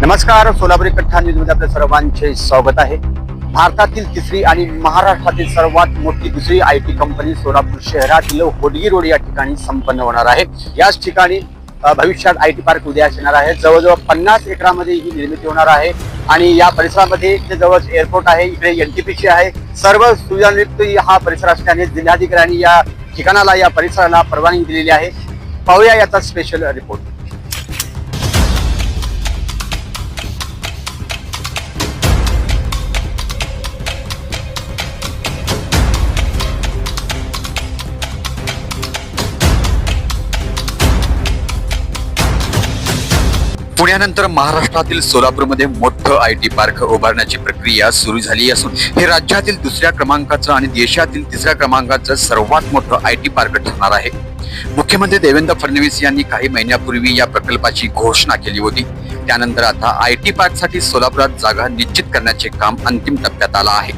नमस्कार सोलापुरी कठ्ठा न्यूजमध्ये आपल्या सर्वांचे स्वागत आहे. भारतातील तिसरी आणि महाराष्ट्रातील सर्वात मोठी दुसरी आय टी कंपनी सोलापूर शहरातील होडगी रोड या ठिकाणी संपन्न होणार आहे. याच ठिकाणी भविष्यात आय टी पार्क उद्यास येणार आहे. जवळजवळ पन्नास एकरामध्ये ही निर्मिती होणार आहे आणि या परिसरामध्ये इथे जवळ एअरपोर्ट आहे इकडे एनटीपीसी आहे. सर्व सुविधांयुक्त हा परिसर असल्याने जिल्हाधिकाऱ्यांनी या ठिकाणाला या परिसराला परवानगी दिलेली आहे. पाहूया याचा स्पेशल रिपोर्ट पुण्यानंतर महाराष्ट्रातील सोलापूरमध्ये मोठं आय टी पार्क उभारण्याची प्रक्रिया सुरू झाली असून हे राज्यातील दुसऱ्या क्रमांकाचं आणि देशातील तिसऱ्या क्रमांकाचं सर्वात मोठं आय टी पार्क ठरणार आहे. मुख्यमंत्री देवेंद्र फडणवीस यांनी काही महिन्यापूर्वी या प्रकल्पाची घोषणा केली होती. त्यानंतर आता आय टी पार्कसाठी सोलापुरात जागा निश्चित करण्याचे काम अंतिम टप्प्यात आला आहे.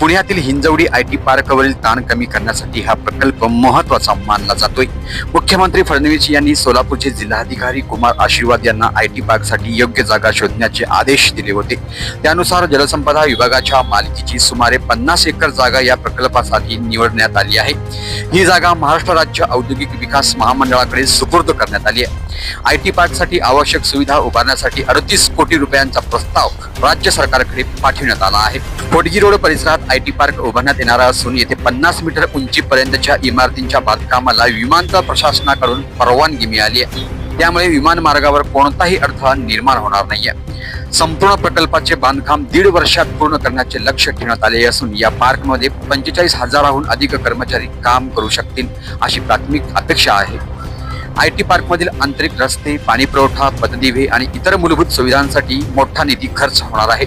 पुण्यातील हिंजवडी आय टी पार्कवरील ताण कमी करण्यासाठी हा प्रकल्प महत्त्वाचा मानला जातोय. मुख्यमंत्री फडणवीस यांनी सोलापूरचे जिल्हाधिकारी कुमार आशीर्वाद यांना आय टी पार्कसाठी योग्य जागा शोधण्याचे आदेश दिले होते. त्यानुसार जलसंपदा विभागाच्या मालकीची सुमारे पन्नास एकर जागा या प्रकल्पासाठी निवडण्यात आली आहे. ही जागा महाराष्ट्र राज्य औद्योगिक विकास महामंडळाकडे सुपूर्द करण्यात आली आहे. आय टी पार्कसाठी आवश्यक सुविधा उभारण्यासाठी अडतीस कोटी रुपयांचा प्रस्ताव राज्य सरकारकडे पाठविण्यात आला आहे. फोटगी रोड परिसरात आय टी पार्क उभारण्यात येणार असून येथे पन्नास मीटर उंचीपर्यंतच्या इमारतींच्या बांधकामाला विमानतळ प्रशासनाकडून परवानगी मिळाली आहे. त्यामुळे विमान मार्गावर कोणताही अडथळा निर्माण होणार नाहीये. संपूर्ण प्रकल्पाचे बांधकाम दीड वर्षात पूर्ण करण्याचे लक्ष ठेवण्यात आले असून या पार्कमध्ये पंचेचाळीस हजाराहून अधिक कर्मचारी काम करू शकतील अशी प्राथमिक अपेक्षा आहे. आय टी पार्कमधील आंतरिक रस्ते पाणीपुरवठा पतदिवे आणि इतर मूलभूत सुविधांसाठी मोठा निधी खर्च होणार आहे.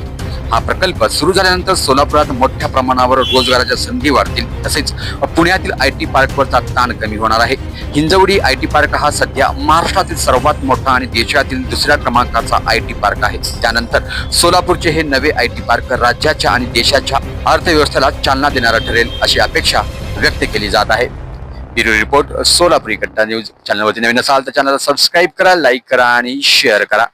हा प्रकल्प सुरू झाल्यानंतर सोलापुरात मोठ्या प्रमाणावर रोजगाराच्या संधी वाढतील. तसेच पुण्यातील आय टी पार्कवरचा ताण कमी होणार आहे. हिंजवडी आय टी पार्क हा सध्या महाराष्ट्रातील सर्वात मोठा आणि देशातील दुसऱ्या क्रमांकाचा आय टी पार्क आहे. त्यानंतर सोलापूरचे हे नवे आय टी पार्क राज्याच्या आणि देशाच्या अर्थव्यवस्थेला चालना देणारा ठरेल अशी अपेक्षा व्यक्त केली जात आहे. ब्युरो रिपोर्ट सोलापुरी कट्टा न्यूज. चॅनलवरती नवीन असाल तर चॅनलला सबस्क्राईब करा लाईक करा आणि शेअर करा.